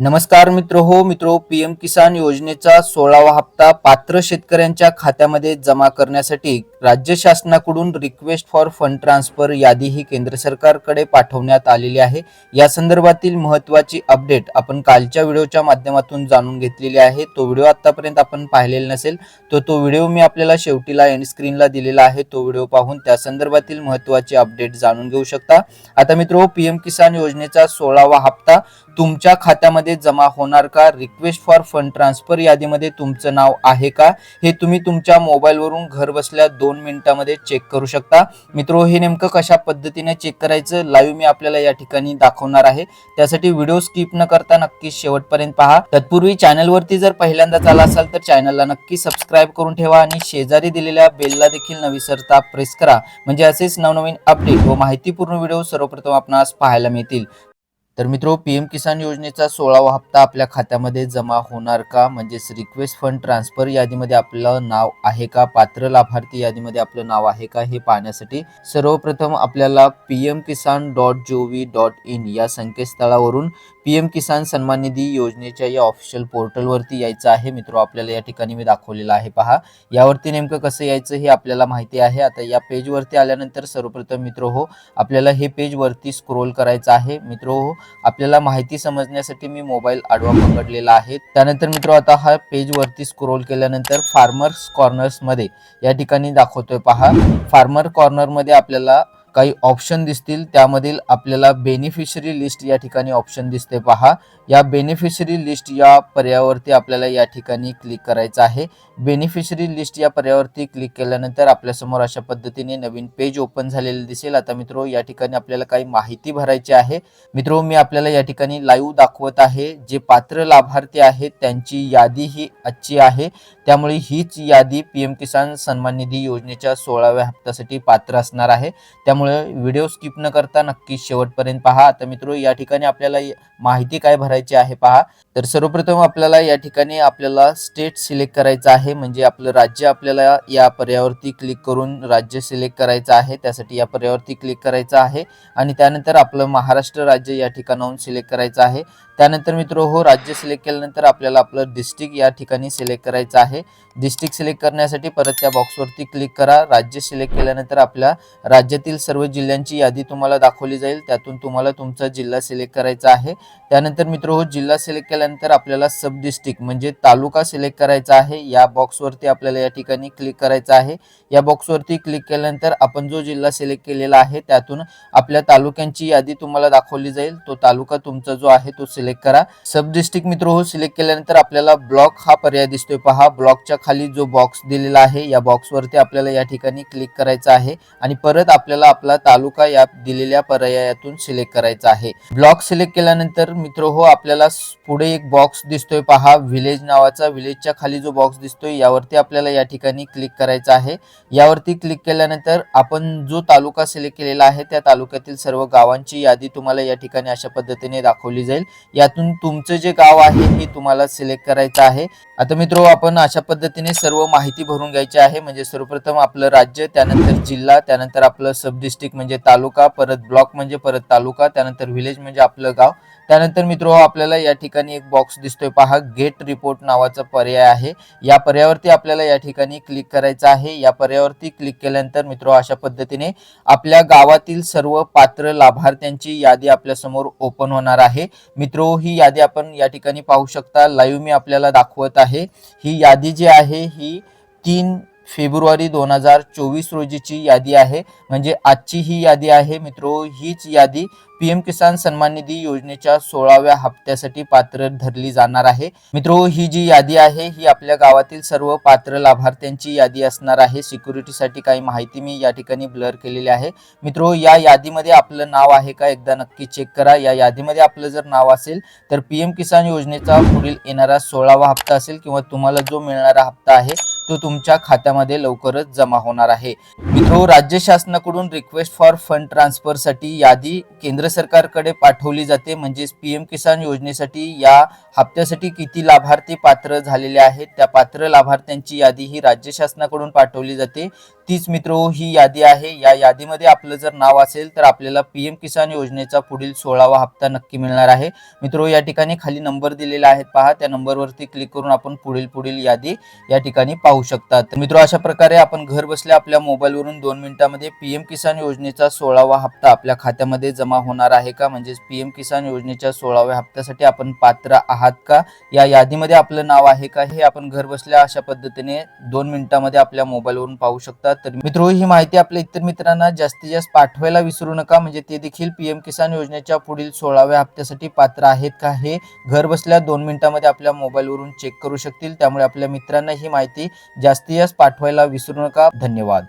नमस्कार मित्र हो मित्रो पीएम किसान योजनेचा सोळावा हप्ता पात्र शेतकऱ्यांच्या खात्यामध्ये जमा करण्यासाठी राज्य शासनाकडून रिक्वेस्ट फॉर फंड ट्रान्सफर यादी ही केंद्र सरकारकडे पाठवण्यात आलेली आहे. या संदर्भातील महत्त्वाची अपडेट आपण कालच्या व्हिडिओच्या माध्यमातून जाणून घेतलेली आहे. तो व्हिडिओ आतापर्यंत आपण पाहिलेला नसेल तर तो व्हिडिओ मी आपल्याला शेवटीला एंड स्क्रीनला दिलेला आहे. तो व्हिडिओ पाहून त्या संदर्भातील महत्त्वाची अपडेट जाणून घेऊ शकता. आता मित्र पीएम किसान योजनेचा सोळावा हप्ता तुमच्या खात्यामध्ये जमा होणार का? रिक्वेस्ट फॉर फंड ट्रान्सफर यादीमध्ये तुमचं नाव आहे का? हे तुम्ही तुमच्या मोबाईलवरून घर बसल्या दोन मिनिटांमध्ये चेक करू शकता. मित्रो हे नेमकं कशा पद्धतीने चेक करायचं? लाईव्ह मी आपल्याला या ठिकाणी दाखवणार आहे. त्यासाठी व्हिडिओ स्किप न करता नक्की शेवटपर्यंत पहा. तत्पूर्वी चॅनलवरती जर पहिल्यांदाच आला असाल तर चॅनलला नक्की सबस्क्राईब करून ठेवा आणि शेजारी दिलेल्या बेलला देखील न विसरता प्रेस करा. म्हणजे असेच नवनवीन अपडेट व माहितीपूर्ण व्हिडिओ सर्वप्रथम आपणास पाहायला मिळतील. तर मित्रो पीएम किसान योजनेचा सोळावा हप्ता आपल्या खात्यामध्ये जमा होणार का? म्हणजेच रिक्वेस्ट फंड ट्रान्सफर यादीमध्ये आपलं नाव आहे का? पात्र लाभार्थी यादीमध्ये आपलं नाव आहे का? हे पाहण्यासाठी सर्वप्रथम आपल्याला P M Kisan dot G V dot in या संकेतस्थळावरून पी एम किसान सन्मान निधी योजनेच्या या ऑफिशियल पोर्टलवरती यायचं आहे. मित्रो आपल्याला या ठिकाणी मी दाखवलेलं आहे. पहा यावरती नेमकं कसं यायचं हे आपल्याला माहिती आहे. आता या पेजवरती आल्यानंतर सर्वप्रथम मित्र हो आपल्याला हे पेजवरती स्क्रोल करायचं आहे. मित्र हो आपल्याला माहिती समजण्यासाठी मी मोबाईल आडवा पकडलेला आहे. त्यानंतर मित्र आता हा पेज वरती स्क्रोल केल्यानंतर फार्मर्स कॉर्नर्समध्ये या ठिकाणी दाखवतोय पहा. फार्मर कॉर्नरमध्ये आपल्याला काही ऑप्शन दिसतील त्यामधील आपल्याला बेनिफिशरी लिस्ट या ठिकाणी ऑप्शन दिसते पहा. या बेनिफिशरी लिस्ट या पर्यावरती आपल्याला या ठिकाणी क्लिक करायचं आहे. बेनिफिशरी लिस्ट या पर्यावरती क्लिक केल्यानंतर आपल्यासमोर अशा पद्धतीने नवीन पेज ओपन झालेलं दिसेल. आता मित्रो या ठिकाणी आपल्याला काही माहिती भरायची आहे. मित्रो मी आपल्याला या ठिकाणी लाईव्ह दाखवत आहे. जे पात्र लाभार्थी आहेत त्यांची यादी ही आजची आहे. त्यामुळे हीच यादी पीएम किसान सन्मान निधी योजनेच्या सोळाव्या हप्त्यासाठी पात्र असणार आहे. त्यामुळे व्हिडिओ स्किप न करता नक्की शेवटपर्यंत पहा. आता मित्रो या ठिकाणी आपल्याला माहिती काय भरायची आहे पहा. तर सर्वप्रथम आपल्याला या ठिकाणी आपल्याला स्टेट सिलेक्ट करायचं आहे. म्हणजे आपलं राज्य आपल्याला या पर्यावरती क्लिक करून राज्य सिलेक्ट करायचं आहे. त्यासाठी या पर्यावरती क्लिक करायचं आहे. आणि त्यानंतर आपलं महाराष्ट्र राज्य या ठिकाणाहून सिलेक्ट करायचं आहे. त्यानंतर मित्र हो राज्य सिलेक्ट केल्यानंतर आपल्याला आपलं डिस्ट्रिक्ट या ठिकाणी सिलेक्ट करायचं आहे. डिस्ट्रिक्ट सिलेक्ट करण्यासाठी परत त्या बॉक्सवरती क्लिक करा. राज्य सिलेक्ट केल्यानंतर आपल्या राज्यातील सर्व जिल्ह्यांची यादी तुम्हाला दाखवली जाईल. त्यातून तुम्हाला तुमचा जिल्हा सिलेक्ट करायचा आहे. त्यानंतर मित्र हो जिल्हा सिलेक्ट केल्यानंतर आपल्याला सब डिस्ट्रिक्ट म्हणजे तालुका सिलेक्ट करायचा आहे. या बॉक्सवरती आपल्याला या ठिकाणी क्लिक करायचं आहे. या बॉक्सवरती क्लिक केल्यानंतर आपण जो जिल्हा सिलेक्ट केलेला आहे त्यातून आपल्या तालुक्यांची यादी तुम्हाला दाखवली जाईल. तो तालुका तुमचा जो आहे तो सिलेक्ट करा. सब डिस्ट्रिक्ट मित्र हो सिलेक्ट केल्यानंतर आपल्याला ब्लॉक हा पर्याय दिसतोय. पहा ब्लॉकच्या खाली जो बॉक्स दिलेला आहे या बॉक्सवरती आपल्याला या ठिकाणी क्लिक करायचं आहे. आणि परत आपल्याला आपला तालुका या दिलेल्या पर्यायातून सिलेक्ट करायचा आहे. ब्लॉक सिलेक्ट केल्यानंतर मित्र हो आपल्याला पुढे एक बॉक्स दिसतोय. पहा विलेज नावाचा विलेजच्या खाली जो बॉक्स दिसतोय यावरती आपल्याला या ठिकाणी क्लिक करायचा आहे. यावरती क्लिक केल्यानंतर आपण जो तालुका सिलेक्ट केलेला आहे त्या तालुक्यातील सर्व गावांची यादी तुम्हाला या ठिकाणी अशा पद्धतीने दाखवली जाईल. यातून तुमचं जे गाव आहे हे तुम्हाला सिलेक्ट करायचं आहे. आता मित्र आपण अशा पद्धतीने सर्व माहिती भरून घ्यायची आहे. म्हणजे सर्वप्रथम आपलं राज्य त्यानंतर जिल्हा त्यानंतर आपलं सब डिस्ट्रिक्ट म्हणजे तालुका परत ब्लॉक म्हणजे परत तालुका त्यानंतर व्हिलेज म्हणजे आपलं गाव. त्यानंतर मित्र आपल्याला या ठिकाणी एक बॉक्स दिसतोय. पहा गेट रिपोर्ट नावाचा पर्याय आहे. या पर्यावरती आपल्याला या ठिकाणी क्लिक करायचं आहे. या पर्यावरती क्लिक केल्यानंतर मित्र अशा पद्धतीने आपल्या गावातील सर्व पात्र लाभार्थ्यांची यादी आपल्यासमोर ओपन होणार आहे. मित्रो ही यादी आपण या ठिकाणी पाहू शकता. लाईव्ह मी आपल्याला दाखवत आहे. ही यादी जी आहे ही तीन फेब्रुवारी दोन हजार चोवीस रोजीची यादी आहे. म्हणजे आजची ही यादी आहे मित्रो हीच यादी पीएम किसान सन्मान निधी योजनेच्या सोळाव्या हप्त्यासाठी पात्र धरली जाणार आहे. मित्रो ही जी यादी आहे ही आपल्या गावातील सर्व पात्र लाभार्थ्यांची यादी असणार आहे. सिक्युरिटीसाठी काही माहिती मी या ठिकाणी ब्लर केलेली आहे. मित्रो या यादीमध्ये आपलं नाव आहे का? एकदा नक्की चेक करा. या यादीमध्ये आपलं जर नाव असेल तर पीएम किसान योजनेचा पुढील येणारा सोळावा हप्ता असेल किंवा तुम्हाला जो मिळणारा हप्ता आहे तो तुमच्या खात्यामध्ये लवकरच जमा होणार आहे. मित्रो राज्य शासनाकडून रिक्वेस्ट फॉर फंड ट्रान्सफरसाठी यादी केंद्र सरकारकडे पाठवली जाते. म्हणजेच पीएम किसान योजनेसाठी या हप्त्यासाठी किती लाभार्थी पात्र झालेले आहेत? त्या पात्र लाभार्थ्यांची यादी ही राज्य शासनाकडून पाठवली जाते. तीच मित्र हो, ही यादी आहे. या यादीमध्ये आपलं जर नाव असेल तर आपल्याला पी एम किसान योजनेचा पुढील सोळावा हप्ता नक्की मिळणार आहे. मित्रो हो, या ठिकाणी खाली नंबर दिलेला आहे पहा. त्या नंबरवरती क्लिक करून आपण पुढील पुढील यादी या ठिकाणी पाहू शकतात मित्रो अशा प्रकारे आपण घर बसल्या आपल्या मोबाईलवरून दोन मिनिटांमध्ये पीएम किसान योजनेचा सोळावा हप्ता आपल्या खात्यामध्ये जमा होणार आहे का? म्हणजेच पी एम किसान योजनेच्या सोळाव्या हप्त्यासाठी आपण पात्र आहात का? या यादीमध्ये आपलं नाव आहे का? हे आपण घर बसल्या अशा पद्धतीने दोन मिनिटांमध्ये आपल्या मोबाईलवरून पाहू शकतात तर मित्रो ही माहिती आपल्या इतर मित्रांना जास्तीत जास्त पाठवायला विसरू नका. म्हणजे ते देखील पी एम किसान योजनेच्या पुढील सोळाव्या हप्त्यासाठी पात्र आहेत का हे घर बसल्या दोन मिनिटांमध्ये आपल्या मोबाईलवरून चेक करू शकतील. त्यामुळे आपल्या मित्रांना ही माहिती जास्तीत जास्त पाठवायला विसरू नका. धन्यवाद.